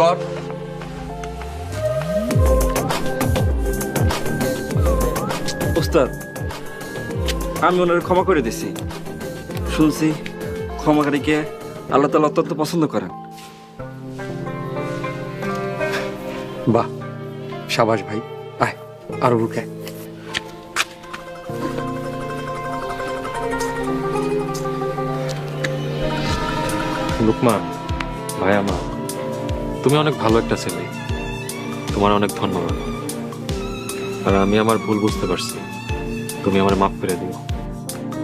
কর ওস্তাদ আমি ওনার ক্ষমা করে দিছি। শুনছি ক্ষমাকারীকে আল্লাহ তালা অত্যন্ত পছন্দ করেন। বাহ সাবাস ভাই। আয় আরও বুকে আয়। লুকমান ভাই আমার। তুমি অনেক ভালো একটা ছেলে। তোমার অনেক ধন্যবাদ। আর আমি আমার ভুল বুঝতে পারছি। তুমি আমার মাফ করে দিও।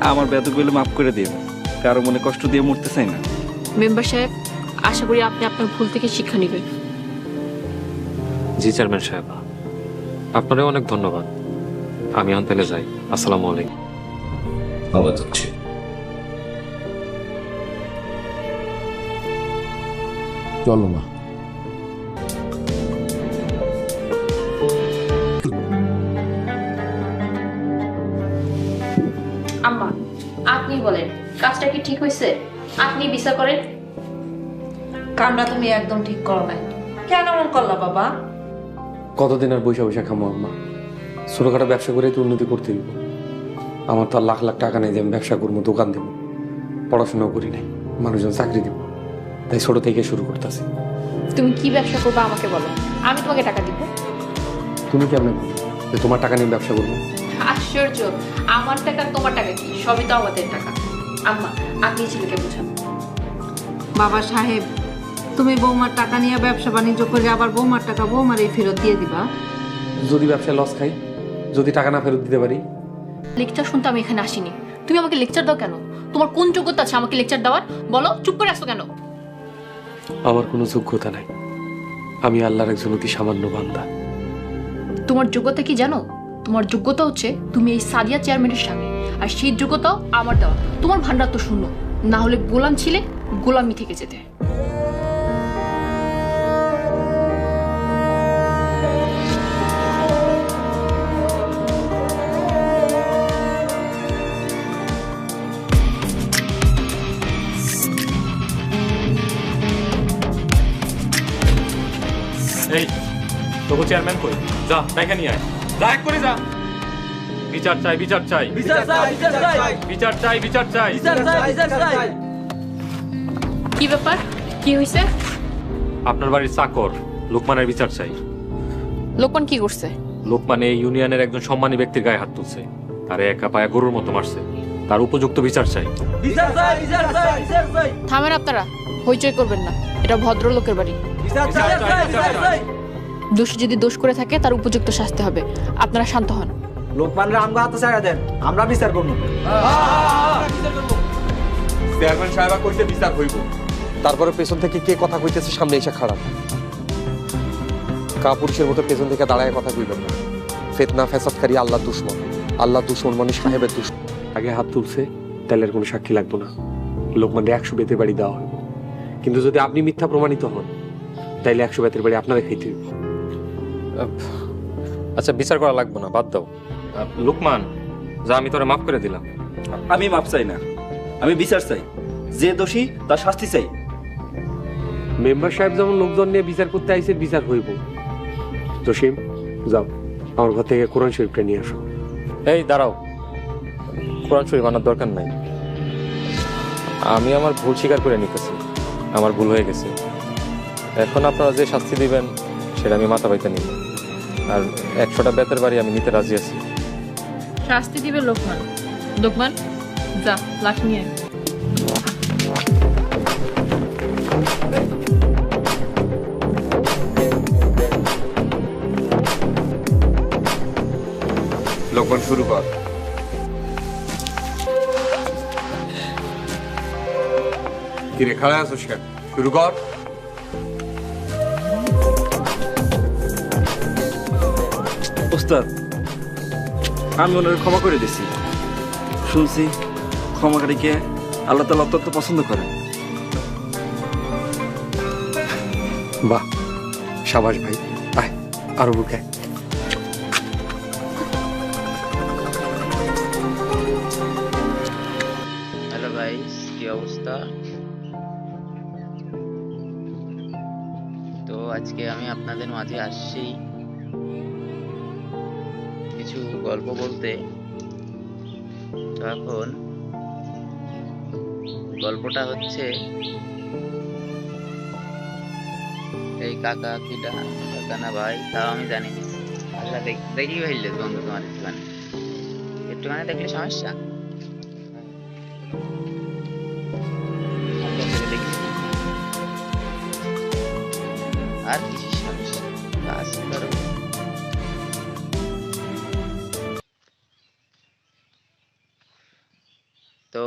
আমার বেদগুলো মাফ করে দিও। কারও মনে কষ্ট দিয়ে মরতে চাই না। মেম্বার সাহেব আশা করি আপনি আপনার ভুল থেকে শিক্ষা নেবেন। জি চেয়ারম্যান সাহেব। আপনারও অনেক ধন্যবাদ। আমি এখন তাহলে যাই। আসসালামু আলাইকুম। বাবা যাচ্ছে চলো মা। আপনি বলেন কাজটা কি ঠিক হয়েছে? আপনি বিচার করেন। কামটা তুমি একদম ঠিক করো নাই। কেন এমন করলা বাবা? কতদিন আর বৈশা বৈশা খামো আম্মা? ছোটখাটো ব্যবসা করে তো উন্নতি করতে দিব আমার তো আর লাখ লাখ টাকা নেই যে আমি ব্যবসা করব দোকান দেবো পড়াশোনাও করি নাই মানুষজন চাকরি দিব। তাই ছোট থেকে শুরু করতেছি। তুমি কি ব্যবসা করবে আমাকে বলো আমি তোমাকে টাকা দিব। তুমি কেমন যে তোমার টাকা নিয়ে ব্যবসা করব? আশ্চর্য। আমার টাকা তোমার টাকা কি? সবই তো আমাদের টাকা। আম্মা আপনি ছেলেকে বোঝান। বাবা সাহেব তুমি বৌমার টাকা নিয়ে ব্যবসা বাণিজ্য করে আবার বৌমার টাকা বৌমারই ফেরত দিয়ে দিবা? যদি ব্যবসায় লস খাই যদি টাকা না ফেরত দিতে পারি। লেকচার শুনতে আমি এখানে আসিনি। তুমি আমাকে লেকচার দাও কেন? তোমার কোন যোগ্যতা আছে আমাকে লেকচার দেওয়ার? বলো চুপ করে আসো কেন? আমার কোনো যোগ্যতা নাই। আমি আল্লাহর একজন অতি সামান্য বান্দা। তোমার যোগ্যতা কি জানো? তোমার যোগ্যতা হচ্ছে তুমি এই সাদিয়া চেয়ারম্যানের স্বামী আর সেই যোগ্যতাও আমার দেওয়া। তোমার ভান্ডার তো শূন্য। না হলে গোলাম ছিলে, গোলামি থেকে যেতে। এই, তোকে চেয়ারম্যান কই যা দেখে নিয়ে আয়। এক করে যা বিচার চাই বিচার চাই বিচার চাই বিচার চাই কি ব্যাপার কি হয়েছে আপনার বাড়ির চাকর লোকমানের বিচার চাই লোকমান কি করছে লোকমান এই ইউনিয়নের একজন সম্মানী ব্যক্তির গায়ে হাত তুলছে তারে একা পায়া গরুর মতো মারছে তার উপযুক্ত বিচার চাই থামেন আপনারা হইচই করবেন না এটা ভদ্রলোকের বাড়ি বিচার চাই বিচার চাই দোষী যদি দোষ করে থাকে তার উপযুক্ত শাস্তি হবে। আপনারা শান্ত হন। লোকমানরা আমগো হাতে ছাড়া দেন আমরা বিচার করব। চেয়ারম্যান সাহেবা কইতে বিচার হইব। তারপরে পেছন থেকে কে কথা কইতেছে সামনে এসে খারাপ কা পুরুষের মতো পেছন থেকে দাঁড়ায় কথা কইবেন না। ফেতনা ফ্যাসাদকারী আল্লাহ দুশ্মন। আল্লাহ দুশ্মন মানে সাহেবের দুশ্মন। আগে হাত তুলছে তাহলে আর কোনো সাক্ষী লাগতো না। লোকমানরে একশো বেতের বাড়ি দেওয়া হইব। কিন্তু যদি আপনি মিথ্যা প্রমাণিত হন তাইলে একশো বেতের বাড়ি আপনারা খাইতে হইব। আচ্ছা বিচার করা লাগবে না বাদ দাও। লোকমান যা আমি তোরে মাফ করে দিলাম। আমি মাফ চাই না। আমি বিচার চাই। যে দোষী তার শাস্তি চাই। মেম্বার সাহেব যেমন লোকজন নিয়ে বিচার করতে আইছে বিচার হইব। জসিম যাও। আমার ঘর থেকে কোরআন শরীফটা নিয়ে আসো। এই দাঁড়াও। কোরআন শরীফ আনার দরকার নাই। আমি আমার ভুল স্বীকার করে নিতেছি। আমার ভুল হয়ে গেছে। এখন আপনারা যে শাস্তি দিবেন সেটা আমি মাথা পাইতে নিব। আর একশোটা বেতের বাড়ি আমি নিতে রাজি আছি। শাস্তি দিবে লোকমান। লোকমান যা লাশ নিয়ে লোকমান শুরু কর। কিরে খাড়া আছো শুরু কর। ওস্তাদ আমি ওনার ক্ষমা করে দিছি। শুনছি ক্ষমাকারীকে আল্লাহ তালা অত্যন্ত পছন্দ করেন। বাহ সাবাস ভাই। আয় আরও বুকে। হ্যালো গাইস কি অবস্থা? তো আজকে আমি আপনাদের মাঝে আসছি। কিছু গল্প বলতে তো এখন গল্পটা হচ্ছে, এই কাকা কিটা কাকা না ভাই? তাও আমি জানি আচ্ছা দেখ- ভাইলে বন্ধু তোমার একটুখানি। একটুখানি দেখলে সমস্যা? সামনে আর কিছু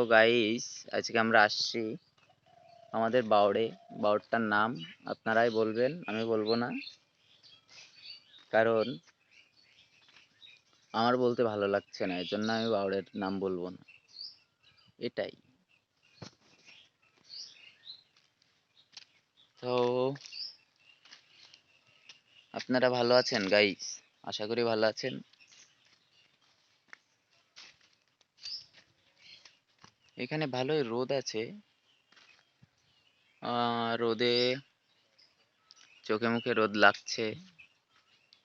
গাইস আজকে আমরা আসছি আমাদের বাউড়ে বাউড়টার নাম আপনারাই বলবেন, আমি বলব না। কারণ আমার বলতে ভালো লাগছে না এর জন্য আমি বাউড়ের নাম বলব না। এটাই। তো আপনারা ভালো আছেন গাইস আশা করি ভালো আছেন। এখানে ভালোই রোদ আছে। রোদে চোখে মুখে রোদ লাগছে।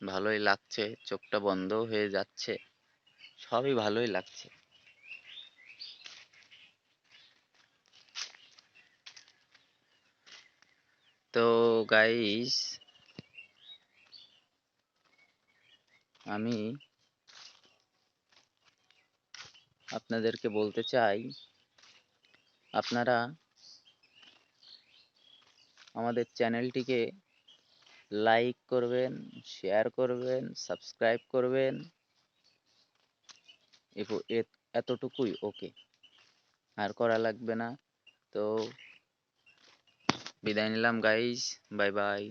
ভালোই লাগছে, চোখটা বন্ধ হয়ে যাচ্ছে। সবই ভালোই লাগছে। তো গাইস আমি আপনাদেরকে বলতে চাই আপনারা আমাদের চ্যানেলটিকে লাইক করবেন, শেয়ার করবেন, সাবস্ক্রাইব করবেন। এতটুকুই, ওকে। আর করা লাগবে না। তো, বিদায় নিলাম গাইজ বাই বাই